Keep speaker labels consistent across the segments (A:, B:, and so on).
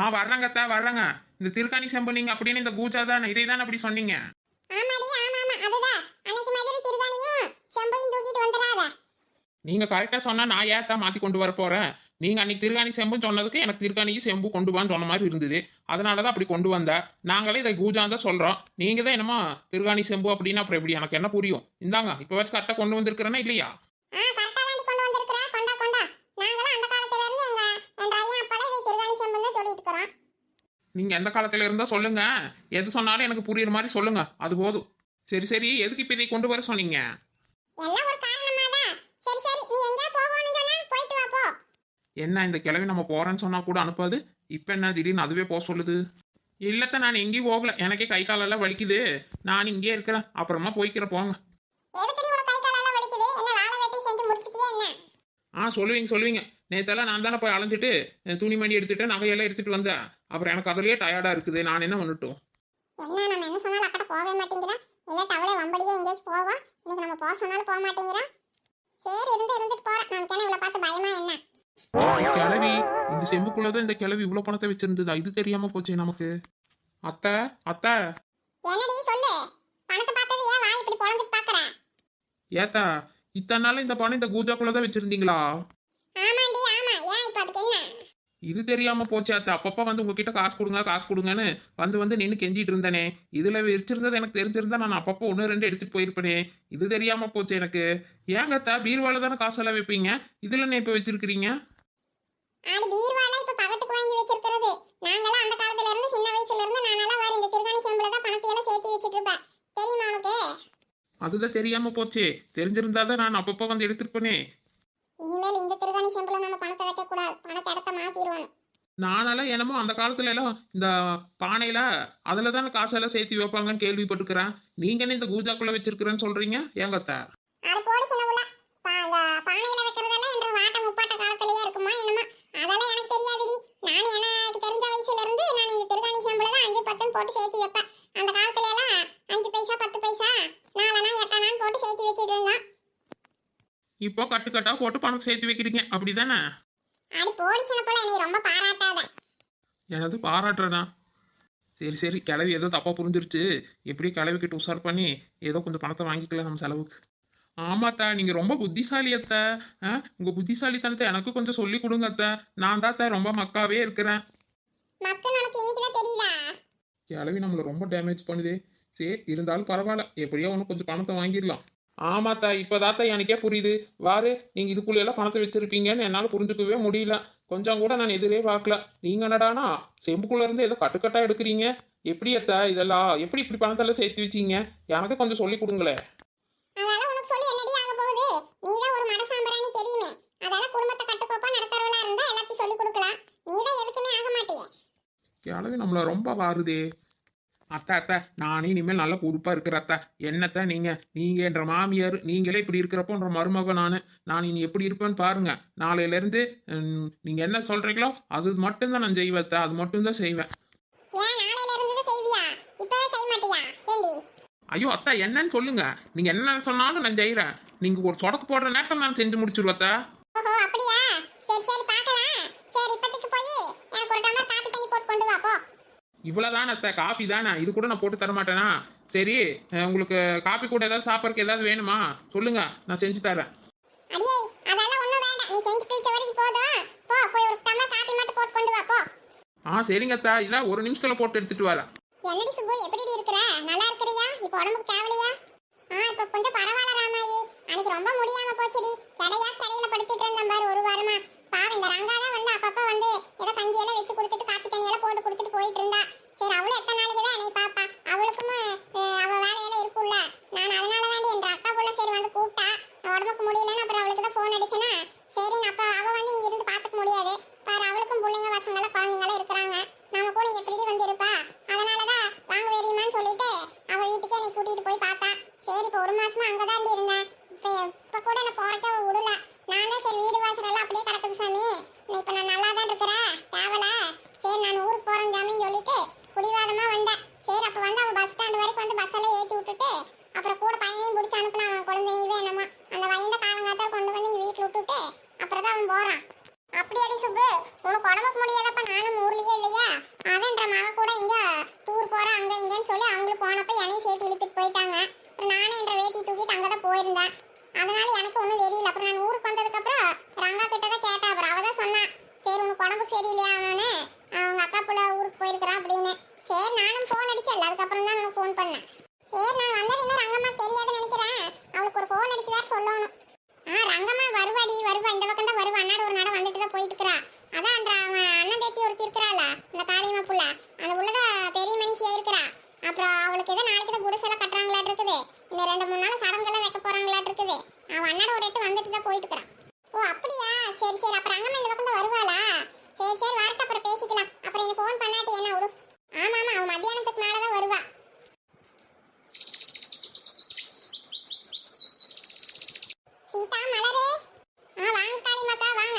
A: ஆ வர்றேங்கத்தா வர்றேங்க. இந்த திருக்காணி செம்பு நீங்க அப்படின்னு இந்த கூஜா தான் இதை தானே அப்படி சொன்னீங்க. நீங்க கரெக்டா சொன்னா நான் ஏத்தா மாத்தி கொண்டு வர போறேன்? நீங்க அன்னைக்கு திருகாணி செம்புன்னு சொன்னதுக்கு எனக்கு திருகாணியும் செம்பு கொண்டு வான்னு சொன்ன மாதிரி இருந்தது. அதனாலதான் அப்படி கொண்டு வந்தேன் நாங்களே இதை கூஜான் தான் சொல்றோம். நீங்க தான் என்னமோ திருகாணி செம்பு அப்படின்னு அப்புறம் எப்படி எனக்கு என்ன புரியும்? இந்தாங்க இப்ப வச்சு கரெக்டா கொண்டு வந்திருக்கிறேன்னா இல்லையா
B: ஆ கரெக்டா தாண்டி கொண்டு வந்திருக்கிற கொண்டா கொண்டா நாங்களும் அந்த காலத்துல இருந்து எங்க எங்க ஐயா அப்பாலே இதை திருதானி செம்புன்னு தான் சொல்லிட்டு
A: நீங்க எந்த காலத்துல இருந்தா சொல்லுங்க. எது சொன்னாலும் எனக்கு புரியுற மாதிரி சொல்லுங்க. அது போதும். சரி சரி. எதுக்கு இப்ப இதை கொண்டு வர சொன்னீங்க?
B: எல்லாம் ஒரு காரணமா தான் சரி சரி. நீ எங்கேயா போகணும்னு சொன்னா போயிட்டு வா போ.
A: என்ன இந்த கிழவி நம்ம போறேன்னு சொன்னா கூட அனுப்பாது? இப்ப என்ன திடீர்னு அதுவே போக சொல்லுது? இல்லத்த நான் எங்கேயும் போகல. எனக்கே கை காலெல்லாம் வலிக்குது. நான் இங்கே இருக்கிறேன். அப்புறமா போய்க்கிறேன் போங்க
B: எதுக்கடி உனக்கு கை காலெல்லாம் வலிக்குது என்ன வேலை வெட்டி செஞ்சு முடிச்சிட்டியா என்ன
A: ஆ சொல்லுவீங்க சொல்லுவீங்க. நேத்தெல்லாம் நான் தானே போய் அலைஞ்சிட்டு அஹ், துணிமணி எடுத்துட்டு நகையெல்லாம் எடுத்துட்டு வந்தேன். அப்புறம் எனக்கு அதுலயே டயர்டா இருக்குது. நான் என்ன பண்ணட்டும்?
B: என்ன நம்ம என்ன சொன்னாலும் அக்கட போகவே மாட்டேங்கிறா. இல்ல டவளே வம்படியே எங்கேயாச்சும் போவா இன்னைக்கு நம்ம போக சொன்னாலும் போக மாட்டேங்கிறா. சரி இருந்து இருந்துட்டு போறேன். நமக்கு என்ன இவ்வளவு பார்த்து பயமா என்ன?
A: கிழவி இந்த இந்த கிழவி இவ்வளவு பணத்தை வச்சிருந்ததா? இது தெரியாம போச்சே நமக்கு. அத்தை அத்தை.
B: என்னடி சொல்லு. பணத்தை பார்த்தது ஏன் வாய் இப்படி பொழந்துட்டு பாக்குற?
A: ஏத்தா இத்தனை நாள் இந்த பணம் இந்த வச்சிருந்தீங்களா?
B: இப்ப அதுக்கு என்ன?
A: இது தெரியாம போச்சு அத்தை. அப்பப்ப வந்து உங்ககிட்ட காசு கொடுங்க காசு கொடுங்கன்னு வந்து வந்து நின்று கெஞ்சிட்டு இருந்தேனே. இதுல வச்சிருந்தது எனக்கு தெரிஞ்சிருந்தா நான் அப்பப்போ ஒன்று ரெண்டு எடுத்துட்டு போயிருப்பேனே. இது தெரியாம போச்சு எனக்கு. ஏங்க அத்தா பீர்வால தானே காசெல்லாம் வைப்பீங்க? இதுல என்ன இப்ப வச்சிருக்கிறீங்க?
B: தான் எல்லாம் தெரியுமா உனக்கு?
A: அதுதான் தெரியாம போச்சே. தெரிஞ்சிருந்தா தான் நான் அப்பப்போ வந்து எடுத்துருப்பேனே
B: இனிமேல் இந்த திருகாணி செம்புல நம்ம பணத்தை வைக்க கூடாது பணத்தை இடத்த மாத்திடுவாங்க.
A: நானெல்லாம் என்னமோ அந்த காலத்துல எல்லாம் இந்த பானையில அதுல தானே காசெல்லாம் சேர்த்து வைப்பாங்கன்னு கேள்விப்பட்டுக்கிறேன் நீங்க என்ன இந்த கூஜாக்குள்ள வச்சிருக்கிறேன்னு சொல்றீங்க? ஏங்க அத்தா?
B: அது போடு சின்ன உள்ள பா- அந்த பானையில வைக்கிறதெல்லாம் என்ற வாட்ட முப்பாட்ட காலத்திலேயே இருக்குமா என்னமா? அதெல்லாம் எனக்கு தெரியாதுடி. நான் எனக்கு தெரிஞ்ச வயசுல இருந்து நான் இந்த திருகாணி செம்புல தான் அஞ்சு பத்துன்னு போட்டு சேர்த்து வைப்பேன். அந்த காலத்துல எல்லாம் அஞ்சு பைசா பத்து பைசா நாலனா எட்டனான்னு போட்டு சேர்த்து வச்சிட்டு இருந்தோம்.
A: இப்போ கட்டுக்கட்டா போட்டு பணம் சேர்த்து வைக்கிறீங்க. அப்படிதானே?
B: அடி போடி சின்ன பிள்ளை நீ ரொம்ப பாராட்டாத.
A: எனது பாராட்டுறேனா சரி சரி. கிளவி ஏதோ தப்பா புரிஞ்சிருச்சு. எப்படி கிளவிக்கிட்ட உஷார் பண்ணி ஏதோ கொஞ்சம் பணத்தை வாங்கிக்கலாம் நம்ம செலவுக்கு. ஆமாத்தா நீங்க ரொம்ப புத்திசாலி அத்தை. ஆ, உங்க புத்திசாலித்தனத்தை எனக்கு கொஞ்சம் சொல்லி கொடுங்க அத்தை. நான் தான் ரொம்ப மக்காவே இருக்கிறேன். கிளவி நம்மளை ரொம்ப டேமேஜ் பண்ணுதே. சரி இருந்தாலும் பரவாயில்ல. எப்படியோ ஒன்று கொஞ்சம் பணத்தை வாங்கிடலாம். ஆமாத்தா இப்போதாத்தா எனக்கே புரியுது. வாரு நீங்க இதுக்குள்ளேயெல்லாம் பணத்தை வச்சிருப்பீங்கன்னு என்னால் புரிஞ்சுக்கவே முடியல. கொஞ்சம் கூட நான் எதிரே பார்க்கல. நீங்க என்னடானா செம்புக்குள்ள இருந்து ஏதோ கட்டுக்கட்டா எடுக்கிறீங்க? எப்படி அத்தா இதெல்லாம் எப்படி இப்படி பணத்தெல்லாம் சேர்த்து வச்சீங்க? எனக்கு கொஞ்சம் சொல்லி கொடுங்களேன் கிளவி நம்மளை ரொம்ப வாருதே. அத்தா அத்தா நானே இனிமேல் நல்ல பொறுப்பா இருக்கிற அத்தா. என்னத்த நீங்க? நீங்க என்ற மாமியார் நீங்களே இப்படி இருக்கிறப்போன்ற மருமக நானு. நான் இனி எப்படி இருப்பேன்னு பாருங்க. நாளையில இருந்து நீங்க என்ன சொல்றீங்களோ அது மட்டும்தான் நான் செய்வேன் அத்தா. அது மட்டும்தான் செய்வேன். ஐயோ அத்தா என்னன்னு சொல்லுங்க. நீங்க என்ன சொன்னாலும் நான் செய்யறேன் நீங்க ஒரு சொடக்கு போடுற நேரத்தில் நான் செஞ்சு முடிச்சிருவேன் அத்தா
B: ஓஹோ அப்படியா சரி சரி பார்க்கலாம் சரி இப்போதைக்கு போய் எனக்கு ஒரு டம்ளர் காப்பி தண்ணி போட்டு கொண்டு வா போ
A: இவ்வளவுதான் அத்தா காபி தானே? இது கூட நான் போட்டு தர மாட்டேனா சரி உங்களுக்கு காபி கூட ஏதாவது சாப்பிட்றதுக்கு ஏதாவது வேணுமா? சொல்லுங்க நான் செஞ்சு தரேன். ஆ சரிங்க அத்தா இதான் ஒரு நிமிஷத்துல போட்டு எடுத்துட்டு வரேன்.
B: என்னடி சுப்பு? எப்படி இருக்கிற? நல்லா இருக்கிறியா? இப்போ உடம்புக்கு தேவலையா? ஆ இப்போ கொஞ்சம் பரவாயில்ல ராமாயி. அன்னைக்கு ரொம்ப முடியாம போச்சுடி. கடையா கடையில படுத்துட்டு இருந்தேன் பாரு ஒரு வாரமா. பாவம் இந்த ரங்கா தான் வந்து அப்பப்போ வந்து ஏதோ கஞ்சி எல்லாம் வச்சு கொடுத்துட்டு காப்பி தண்ணி எல்லாம் போட்டு கொடுத்துட்டு போயிட்டு இருந்தா. சரி அவளும் எத்தனை நாளைக்கு தான் என்னை பாப்பா அவ அஹ், அவ வேலையெல்லாம் இருக்கும்ல நான் அதனால தாண்டி என் அக்கா புள்ள சரி வந்து கூப்பிட்டா உடம்புக்கு முடியலன்னு அப்புறம் அவளுக்கு தான் ஃபோன் அடிச்சேனா சரி அப்ப அவ வந்து இங்க இருந்து பாத்துக்க முடியாது பாரு அவளுக்கும் பிள்ளைங்க பசங்கள குழந்தைங்கள இருக்கிறாங்க நாம கூட எப்படி வந்து இருப்பா அதனாலதான் வாங்க வேடியமான்னு சொல்லிட்டு அவ வீட்டுக்கே என்னை கூட்டிட்டு போய் பார்த்தா சரி இப்போ ஒரு மாசமா அங்கதாண்டி இருந்தேன் இப்ப இப்ப கூட நான் போறக்கே அவ விடல நான் தான் சரி வீடு வாசல் எல்லாம் அப்படியே கிடக்குது சாமி நான் இப்ப நான் நல்லா தான் இருக்கிறேன் தேவல சரி நான் ஊருக்கு போறேன் சாமின்னு சொல்லிட்டு குடிவாதமா வந்தேன் சரி அப்ப வந்து அவன் பஸ் ஸ்டாண்ட் வரைக்கும் வந்து பஸ் எல்லாம் ஏத்தி விட்டுட்டு அப்புறம் கூட பையனையும் பிடிச்சி அனுப்புனா அவன் குழந்தையவே என்னமா அந்த வயந்த காலங்காத்தால் கொண்டு வந்து இங்க வீட்டில் விட்டுட்டு அப்புறம் தான் அவன் போறான். அப்படி அடி சுப்பு உனக்கு உடம்புக்கு முடியாதப்ப நானும் ஊர்லயே இல்லையா? எங்கன்னு சொல்லி அவங்களுக்கு போனப்ப என்னையும் சேர்த்து இழுத்துட்டு போயிட்டாங்க. அப்புறம் நானும் என்ற வேட்டி தூக்கிட்டு அங்கே தான் போயிருந்தேன். அதனால எனக்கு ஒன்றும் தெரியல. அப்புறம் நான் ஊருக்கு வந்ததுக்கப்புறம் ரங்கா கிட்ட தான் கேட்டேன். அப்புறம் அவ தான் சரி உனக்கு உடம்புக்கு சரியில்லையா? அவனு ஊருக்கு போயிருக்கிறா அப்படின்னு. சரி நானும் ஃபோன் அடிச்சேன் அதுக்கப்புறம் தான் நான் ஃபோன் பண்ணேன். சரி நான் வந்தது இன்னும் ரங்கம்மா தெரியாதுன்னு நினைக்கிறேன். அவளுக்கு ஒரு ஃபோன் அடிச்சு வேற சொல்லணும். ஆ ரங்கம்மா வருவாடி வருவா இந்த பக்கம் தான் வருவா. அண்ணாடு ஒரு நட வந்துட்டு தான் போயிட்டு இருக்கிறா அதான் அந்த அவன் அண்ணன் பேத்தி ஒருத்தி இருக்கிறாள அந்த காளியம்மா புள்ள. அந்த உள்ளதான் பெரிய மனுஷியா இருக்கிறா. அப்புறம் அவளுக்கு எதோ நாளைக்கு தான் குடிசெல்லாம் கட்டுறாங்களாட்டு இருக்குது. இந்த ரெண்டு மூணு நாள் சடங்கெல்லாம் வைக்க போறாங்களாட்டு இருக்குது. அவன் அண்ணாடு ஒரு எட்டு வந்துட்டு தான் போயிட்டு இருக்கிறான். ஓ அப்படியா சரி சரி அப்புறம் அங்கம்மா இந்த பக்கம் தான் வருவாளா சரி சரி வரட்டும் அப்புறம் பேசிக்கலாம் அப்புறம் எனக்கு ஃபோன் பண்ணாட்டி என்ன ஒரு ஆமா ஆமா அவன் மத்தியானத்துக்கு மேல தான் வருவா சீதா மலரே ஆ வாங்க காளிமாக்கா வாங்க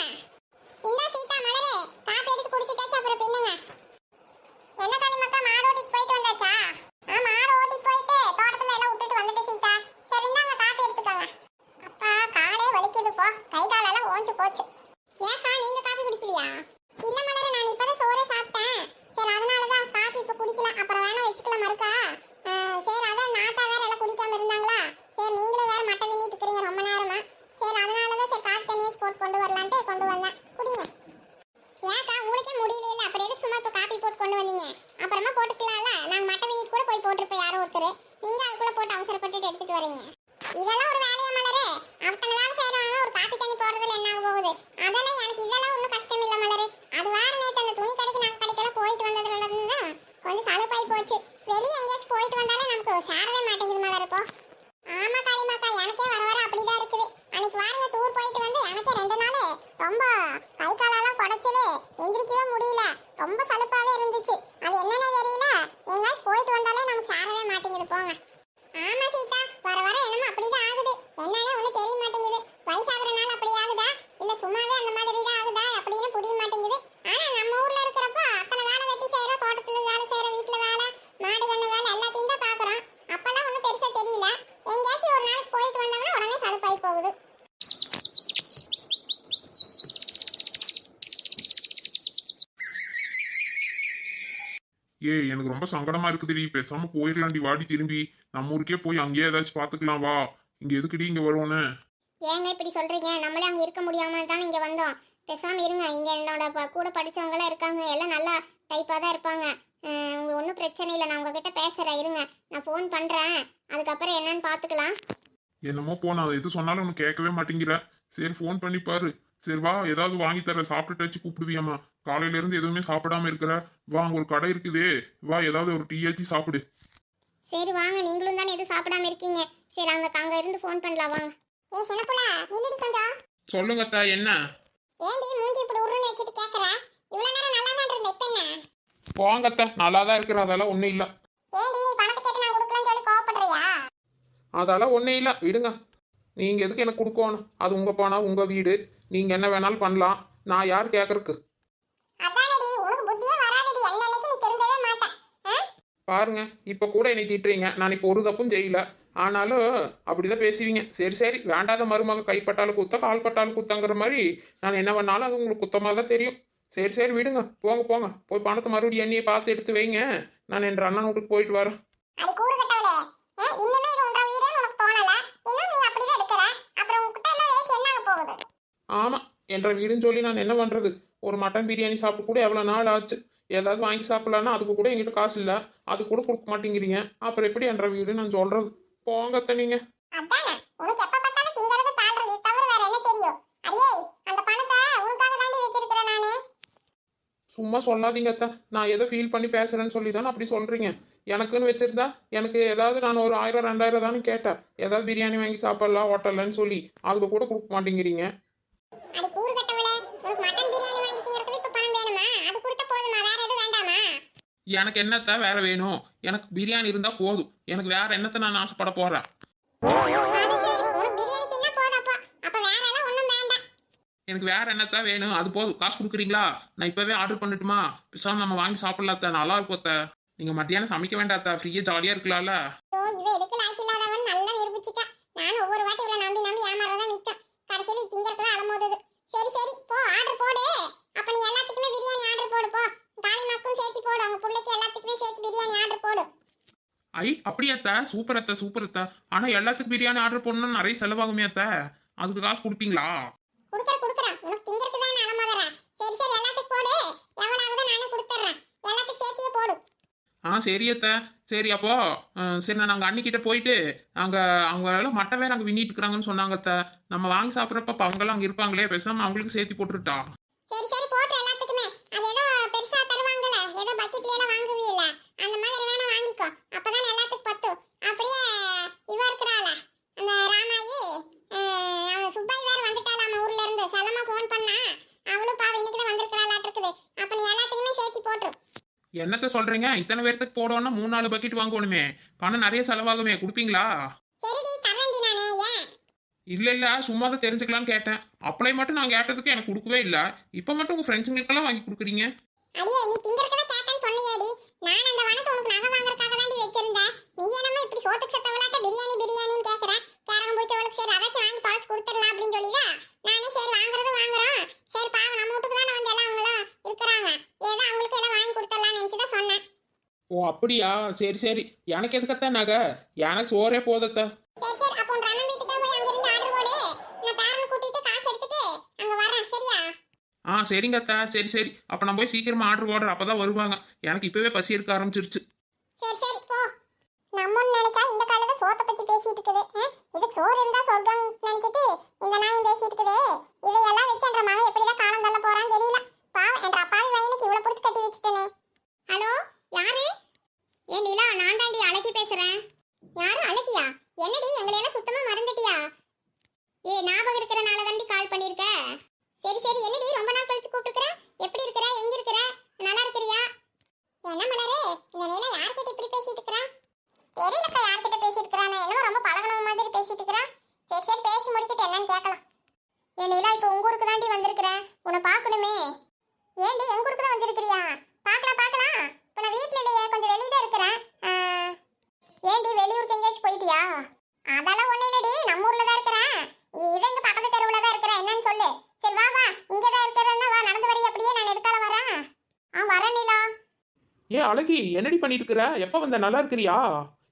B: இந்த சீதா மலரே காப்பி எடுத்து குடிச்சிட்டாச்சு அப்புறம் பின்னுங்க என்ன காளிமாக்கா மாடு ஓட்டிட்டு போயிட்டு வந்தாச்சா ஆ மாடு ஓட்டிட்டு போயிட்டு தோட்டத்துல எல்லாம் விட்டுட்டு வந்துட்டு சீதா சரி இந்தாங்க காப்பி எடுத்துக்கோங்க அப்பா காலே வலிக்குது போ கை காலெல்லாம் ஓஞ்சு போச்சு ஏக்கா நீங்க காப்பி குடிக்கலையா இல்ல மலர நான் இப்பதான் சோறே சாப்பிட்டேன் சரி அதனால தான் காப்பி இப்ப குடிக்கல அப்புறம் வேணா வச்சுக்கலாம் மறுக்கா ஆ, சரி அதான் நாத்தா வேற எல்லாம் குடிக்காம இருந்தாங்களா சரி நீங்களும் வேற மட்டன் பண்ணிட்டு இருக்கிறீங்க ரொம்ப நேரமா சரி அதனால தான் சரி காப்பி தண்ணியே போட்டு கொண்டு வரலான்ட்டு கொண்டு வந்தேன் குடிங்க ஏக்கா உங்களுக்கே முடியல அப்புறம் எதுக்கு சும்மா இப்போ காப்பி போட்டு கொண்டு வந்தீங்க அப்புறமா போட்டுக்கலாம்ல நாங்க மட்டன் வீட்டு கூட போய் போட்டிருப்போம் யாரோ ஒருத்தர். நீங்க அதுக்குள்ள போட்டு அவசரப்பட்டு எடுத்துட்டு வரீங்க. இதெல்லாம் ஒரு வேலையா மலரே? அத்தனை வேலை செய்யறாங்க ஒரு காப்பி தண்ணி போடுறதுல என்ன ஆக போகுது? அதெல்லாம் எனக்கு இதெல்லாம் ஒன்றும் கஷ்டம் இல்லை மலரே. அது வேற நேற்று அந்த துணி கடைக்கு நாங்கள் கடைக்கெல்லாம் போயிட்டு வந்ததுல இருந்து தான் கொஞ்சம் சலுப்பாய் போச்சு. வெளியே எங்கேயாச்சும் போயிட்டு வந்தாலே நமக்கு சேரவே மாட்டேங்குது மலர் இப்போ ஆமா காளிமாக்கா எனக்கே வர வர அப்படிதான் இருக்குது. அன்னைக்கு வாருங்க டூர் போயிட்டு வந்து எனக்கே ரெண்டு நாள் ரொம்ப கை காலெல்லாம் குடைச்சலே எந்திரிக்கவே முடியல. ரொம்ப சலுப்பாவே இருந்துச்சு. அது என்னன்னு தெரியல. எங்கேயாச்சும் போயிட்டு வந்தாலே நமக்கு சேரவே மாட்டேங்குது போங்க ஆமா சீதா வர வர என்னமோ அப்படிதான் ஆகுது என்னன்னே ஒன்றும் தெரிய மாட்டேங்குது வயசாகிறனால அப்படி ஆகுதா இல்ல சும்மாவே அந்த மாதிரி தான் ஆகுதா அப்படின்னு புரிய மாட்டேங்குது ஆனா நம்ம ஊர்ல இருக்கிறப்போ அத்தனை வேலை வெட்டி செய்யறோம் தோட்டத்துல வேலை செய்யறோம் வீட்டுல வேலை மாடு கண்ணு வேலை எல்லாத்தையும் தான் பாக்குறோம் அப்பெல்லாம் ஒன்றும் பெருசா தெரியல எங்கேயாச்சும் ஒரு நாளைக்கு போயிட்டு வந்தோம்னா உடனே சலுப்பாய் போகுது
A: ஏய் எனக்கு ரொம்ப சங்கடமா இருக்குதுடி. பேசாம போயிடலாம்டி வாடி திரும்பி. நம்ம ஊருக்கே போய் அங்கேயே ஏதாச்சும் பாத்துக்கலாம் வா. இங்க எதுக்குடி இங்க வருவோன்னு?
B: ஏங்க இப்படி சொல்றீங்க? நம்மளே அங்க இருக்க முடியாம தானே இங்க வந்தோம். பேசாம இருங்க. இங்க என்னோட கூட படிச்சவங்க எல்லாம் இருக்காங்க. எல்லாம் நல்லா டைப்பா தான் இருப்பாங்க. உங்களுக்கு ஒன்றும் பிரச்சனை இல்லை. நான் உங்ககிட்ட பேசுறேன். இருங்க. நான் ஃபோன் பண்றேன். அதுக்கப்புறம் என்னன்னு பாத்துக்கலாம்.
A: என்னமோ போ நான் எது சொன்னாலும் உனக்கு கேட்கவே மாட்டேங்கிற. சரி ஃபோன் பண்ணி பாரு. சரி வா. ஏதாவது வாங்கி தர. சாப்பிட்டுட்டு வச்சு கூப்பிடுவியாமா காலையில இருந்து எதுவுமே சாப்பிடாம இருக்கிற வா அங்க ஒரு கடை இருக்குதே வா ஏதாவது ஒரு டீ ஆச்சு சாப்பிடு.
B: சரி வாங்க. நீங்களும் தானே எதுவும் சாப்பிடாம இருக்கீங்க. சரி அங்க அங்க இருந்து ஃபோன் பண்ணலாம் வாங்க. ஏ சின்னப்புல நில்லுடி கொஞ்சம்.
A: சொல்லுங்க அத்தா என்ன?
B: ஏன்டி மூஞ்சி இப்படி உருன்னு வச்சுட்டு கேக்குற? இவ்வளவு நேரம் நல்லா தான் இருந்த இப்ப என்ன?
A: போங்க அத்தா நல்லா தான் இருக்கிற அதெல்லாம் ஒன்றும் இல்லை.
B: ஏன்டி நீ பணத்தை கேட்டு நான் கொடுக்கலன்னு சொல்லி கோவப்படுறியா?
A: அதெல்லாம் ஒன்றும் இல்லை. விடுங்க. நீங்கள் எதுக்கு எனக்கு கொடுக்கணும்? அது உங்கள் பணம் உங்கள் வீடு. நீங்கள் என்ன வேணாலும் பண்ணலாம். நான் யார் கேட்கறக்கு பாருங்க இப்போ கூட என்னை திட்டுறீங்க. நான் இப்போ ஒரு தப்பும் செய்யல. ஆனாலும் அப்படிதான் பேசுவீங்க. சரி சரி வேண்டாத மருமக கைப்பட்டாலும் குத்த கால் பட்டாலும் குத்தங்கிற மாதிரி நான் என்ன பண்ணாலும் அது உங்களுக்கு குத்தமாக தான் தெரியும். சரி சரி விடுங்க. போங்க போங்க. போய் பணத்தை மறுபடியும் எண்ணியை பார்த்து எடுத்து வைங்க. நான் என் அண்ணன் வீட்டுக்கு போயிட்டு வரேன். ஆமாம் என்ற வீடுன்னு சொல்லி நான் என்ன பண்ணுறது ஒரு மட்டன் பிரியாணி சாப்பிட்டு கூட எவ்வளோ நாள் ஆச்சு. ஏதாவது வாங்கி சாப்பிடலான்னா அதுக்கு கூட என்கிட்ட காசு இல்லை. அது கூட கொடுக்க மாட்டேங்கிறீங்க. அப்புறம் எப்படி என்ற வீடு நான்
B: தாண்டி வச்சிருக்கிறேன் நானு.
A: சும்மா சொல்லாதீங்க அத்தா. நான் ஏதோ ஃபீல் பண்ணி பேசுறேன்னு சொல்லி தானே அப்படி சொல்றீங்க. எனக்குன்னு வச்சிருந்தா எனக்கு ஏதாவது நான் ஒரு ஆயிரம் ரெண்டாயிரம் தானே கேட்டேன். ஏதாவது பிரியாணி வாங்கி சாப்பிடலாம் ஹோட்டல்லன்னு சொல்லி. அதுக்கு கூட கொடுக்க மாட்டேங்கிறீங்க
B: அடி கூறு கட்டவளே உனக்கு மட்டன் பிரியாணி வாங்கி திங்கிறதுக்கு இப்ப பணம் வேணுமா அது கொடுத்த போதுமா வேற எதுவும் வேண்டாமா
A: எனக்கு என்னத்த வேற வேணும்? எனக்கு பிரியாணி இருந்தா போதும். எனக்கு வேற என்னத்த நான் ஆசைப்பட போறேன்? எனக்கு வேற என்னத்த வேணும்? அது போதும். காசு கொடுக்குறீங்களா? நான் இப்பவே ஆர்டர் பண்ணட்டுமா? பேசாம நம்ம வாங்கி சாப்பிடலாத்த. நல்லா இருக்கும் அத்தை. நீங்க மத்தியானம் சமைக்க வேண்டாத்தா ஃப்ரீயா ஜாலியா இருக்கலாம்ல?
B: நல்லா சரி சரி போ ஆர்டர் போடு. அப்ப நீ எல்லாத்துக்குமே பிரியாணி ஆர்டர் போடு போ. தாலிமாக்கும் சேர்த்து போடு. அவங்க பிள்ளைக்கு எல்லாத்துக்குமே சேர்த்து பிரியாணி ஆர்டர் போடு.
A: ஐ அப்படியா அத்தை சூப்பர் அத்தை சூப்பர் அத்தை. ஆனா எல்லாத்துக்கும் பிரியாணி ஆர்டர் பண்ணணும்னு நிறைய செலவாகுமே அத்தை. அதுக்கு காசு கொடுப்பீங்களா?
B: குடுக்கற குடுக்கறேன். உனக்கு திங்கிறதுக்கு தான் நான் முதறேன் சரி சரி எல்லாத்துக்கும் போடு. எவ்வளவு நானே கொடுத்துட்றேன். எல்லாத்துக்கும் சேர்த்தியே போடு.
A: ஆ சரி அத்தை. சரி அப்போ சரி நான் அங்கே அன்னிக்கிட்ட போயிட்டு அங்கே அவங்க எல்லாம் மட்டவே நாங்கள் விண்ணிட்டு இருக்கிறாங்கன்னு சொன்னாங்க அத்தை. நம்ம வாங்கி சாப்பிட்றப்ப அப்ப அவங்கெல்லாம் அங்கே இருப்பாங்களே பேசாம அவங்களுக்கு சேர்த்து போட்டுருட்டா?
B: சரி சரி போட்டு எல்லாத்துக்குமே. அது ஏதோ எல்லாம் வாங்குவீல்ல? அந்த மாதிரி வேணா வாங்கிக்கோ. அப்பதான் எல்லாத்துக்கும் பத்தும் அப்படியே இவ இருக்கிறாள அந்த ராமாயி அஹ், அவ சுப்பாய் வேற வந்துட்டாளாம ஊர்ல இருந்து. செல்லமா ஃபோன் பண்ணா அவளும் பாவ இன்னைக்கு தான் வந்திருக்கிறாளாட்டு இருக்குது. அப்ப நீ எல்லாத்துக்குமே சேர்த்து போட்டுரு.
A: என்னத்த சொல்றீங்க? இத்தனை பேர்த்துக்கு போடணும்னா மூணு நாலு பக்கெட் வாங்கணுமே பணம் நிறைய செலவாகுமே. கொடுப்பீங்களா? இல்ல இல்ல. சும்மா தான் தெரிஞ்சுக்கலாம்னு கேட்டேன். அப்ளை மட்டும் நான் கேட்டதுக்கு எனக்கு கொடுக்கவே இல்ல. இப்ப மட்டும் உங்க ஃப்ரெண்ட்ஸுங்களுக்கெல்லாம் வாங்கி கொடுக்குறீங்க
B: அடியே நீ திங்கறதுக்கு கேட்டேன்னு சொன்னியேடி நான் அந்த வனத்தை உனக்கு நகை வாங்குறதுக்காக தாண்டி வச்சிருந்தேன். நீ என்னமோ இப்படி சோத்துக்கு சத்த விளையாட்ட பிரியாணி பிரியாணின்னு கேட்குறேன் கேரகம் பிடிச்சவளுக்கு சரி அதை வாங்கி பழச்சு கொடுத்துடலாம் அப்படின்னு சொல்லிதான் நானே சரி வாங்குறதும் வாங்குறோம். சரி பாவம் நம்ம வீட்டுக்கு தானே வந்து எல்லாம் அவங்களும் இருக்கிறாங்க. ஏதோ அவங்களுக்கு எல்லாம் வாங்கி கொடுத்துடலாம்னு நினச்சி தான் சொன்னேன்.
A: ஓ அப்படியா? சரி சரி. எனக்கு எதுக்கத்தான் நகை? எனக்கு சோறே போதத்த
B: சரி சரி அப்போ உன் ரமன் வீட்டுக்கு போய் அங்க இருந்து ஆர்டர் போடு நான் பேரன் கூட்டிட்டு காசு எடுத்துட்டு அங்க வரேன் சரியா
A: ஆ சரிங்க அத்தா சரி சரி. அப்போ நான் போய் சீக்கிரமா ஆர்டர் போடுறேன் அப்பதான் வருவாங்க. எனக்கு இப்போவே பசி எடுக்க ஆரம்பிச்சிருச்சு.
B: சரி சரி. போ. நம்ம நினைச்சா இந்த காலத்துல சோத்தை பத்தி பேசிட்டு இருக்குது. ஆ? இதுக்கு சோறு இருந்தா சொர்க்கம் நினைச்சிட்டு இந்த நாயும் பேசிட்டு இருக்குதே. இதையெல்லாம் வச்சு என்ற மகன் எப்படிதான் காலம் தள்ள போறான்னு தெரியல. பாவம் என்ற அப்பாவி வயனுக்கு இவ்வளவு பிடிச்சி கட்டி வச்சுட்டேனே. ஹலோ யாரு? ஏ நிலா நான் தாண்டி அழகி பேசுறேன். யாரு? அழகியா? என்னடி எங்களை எல்லாம் சுத்தமா மறந்துட்டியா? ஏ ஞாபகம் இருக்கிறனால தாண்டி கால் பண்ணிருக்க சரி சரி. என்னடி? ரொம்ப நாள் கழிச்சு கூப்பிட்டுருக்கிற எப்படி இருக்கிற எங்க இருக்கிற நல்லா இருக்கிறியா என்ன மலரே இந்த நிலை யார்கிட்ட இப்படி பேசிட்டு இருக்கறா தெரியலக்கா யார்கிட்ட பேசிட்டு இருக்கறானே என்னமோ ரொம்ப பழகணும் மாதிரி பேசிட்டு இருக்கறா சரி சரி பேசி முடிக்கிட்டு என்னன்னு கேட்கலாம் என் நிலா இப்போ உங்க ஊருக்கு தாண்டி வந்திருக்கிறேன் உன்னை பார்க்கணுமே ஏண்டி எங்க ஊருக்கு தான் வந்திருக்கிறியா பார்க்கலாம் பார்க்கலாம் இப்போ நான் வீட்டில் இல்லையே கொஞ்சம் வெளியே தான் இருக்கிறேன் ஆ, ஏண்டி வெளியூருக்கு எங்கேயாச்சும் போயிட்டியா அதெல்லாம் ஒன்றும் இல்லடி நம்ம ஊரில் தான் இருக்கிறேன் இதை இங்கே பக்கத்து தெருவில் தான் இருக்கிறேன் என்னன்னு சொல்லு சரி வா வா இங்கே தான் இருக்கிறேன்னா வா நடந்து வரி அப்படியே நான் எதுக்கால வரேன் ஆ வரேன் நிலா
A: ஏ அழகி என்னடி பண்ணிட்டு இருக்கிற எப்ப வந்த? நல்லா இருக்கிறியா?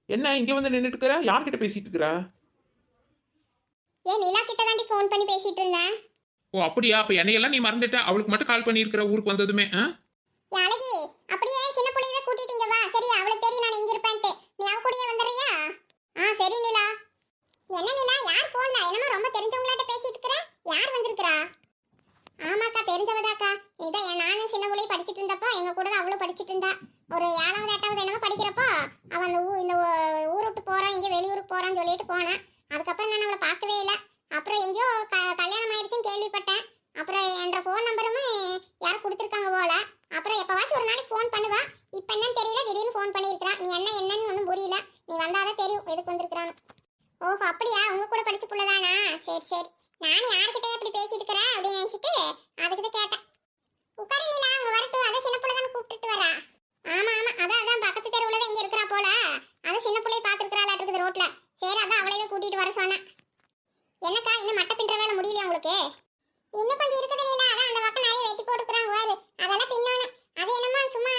A: என்ன இங்க வந்து நின்னுட்டு இருக்கிற யார்கிட்ட பேசிட்டு இருக்கிற
B: ஏன் நிலா கிட்ட தாண்டி ஃபோன் பண்ணி பேசிட்டு இருந்தேன்
A: ஓ அப்படியா? அப்ப என்னையெல்லாம் நீ மறந்துட்ட? அவளுக்கு மட்டும் கால் பண்ணியிருக்கிற ஊருக்கு வந்ததுமே?
B: ஏன் அழகி அப்படியே சின்ன புள்ளையவே கூட்டிட்டீங்க வா. சரி அவளுக்கு தெரியும் நான் இங்க இருப்பேன்ட்டு. நீ அவ கூடயே வந்துடுறியா? ஆ சரி நிலா. என்ன நிலா? யார் ஃபோன்ல என்னமோ ரொம்ப தெரிஞ்சவங்களாட்ட பேசிட்டு இருக்கற யார் வந்திருக்கறா? ஆமாக்கா தெரிஞ்சவதாக்கா. இதான் நானும் சின்ன புள்ளைய படிச்சிட்டு இருந்தப்போ எங்க கூட தான் அவளும் படிச்சிட்டு இருந்தா. ஒரு ஏழாவது எட்டாவது என்னமோ படிக்கிறப்போ அவன் அந்த ஊ இந்த ஊர் விட்டு போகிறான் இங்கே வெளியூருக்கு போகிறான்னு சொல்லிட்டு போனேன். அதுக்கப்புறம் நான் அவளை பார்க்கவே இல்லை. அப்புறம் எங்கேயோ க கல்யாணம் ஆயிடுச்சுன்னு கேள்விப்பட்டேன். அப்புறம் என்ற ஃபோன் நம்பருமே யாரும் கொடுத்துருக்காங்க போல. அப்புறம் எப்போவாச்சும் ஒரு நாளைக்கு ஃபோன் பண்ணுவா. இப்போ என்னன்னு தெரியல திடீர்னு ஃபோன் பண்ணியிருக்கிறான். நீ என்ன என்னன்னு ஒன்றும் புரியல. நீ வந்தாதான் தெரியும் எதுக்கு வந்திருக்கிறான்னு. ஓஹோ அப்படியா? உங்க கூட படிச்ச புள்ளதானா? சரி சரி. நானும் யார்கிட்ட இப்படி பேசிட்டு இருக்கிறேன் அப்படின்னு நினைச்சிட்டு அதுக்கு தான் கேட்டேன். உட்காரு நீலா அவங்க வரட்டும். அதை சின்ன பிள்ளை தானே கூப்பிட்டுட்டு வரா. ஆமா ஆமா. அதான் அதான். பக்கத்து தெருவுல தான் இங்க இருக்கிறா போல. அதை சின்ன பிள்ளைய பாத்துருக்கிறாள் இருக்குது ரோட்ல. சரி அதான் அவளையே கூட்டிட்டு வர சொன்னேன் என்னக்கா இன்னும் மட்டை பின்ற வேலை முடியலையா உங்களுக்கு? இன்னும் கொஞ்சம் இருக்குது நீலா. அதான் அந்த பக்கம் நிறைய வெட்டி போட்டுக்கிறாங்க அதெல்லாம் பின்னணும் அது என்னமோ சும்மா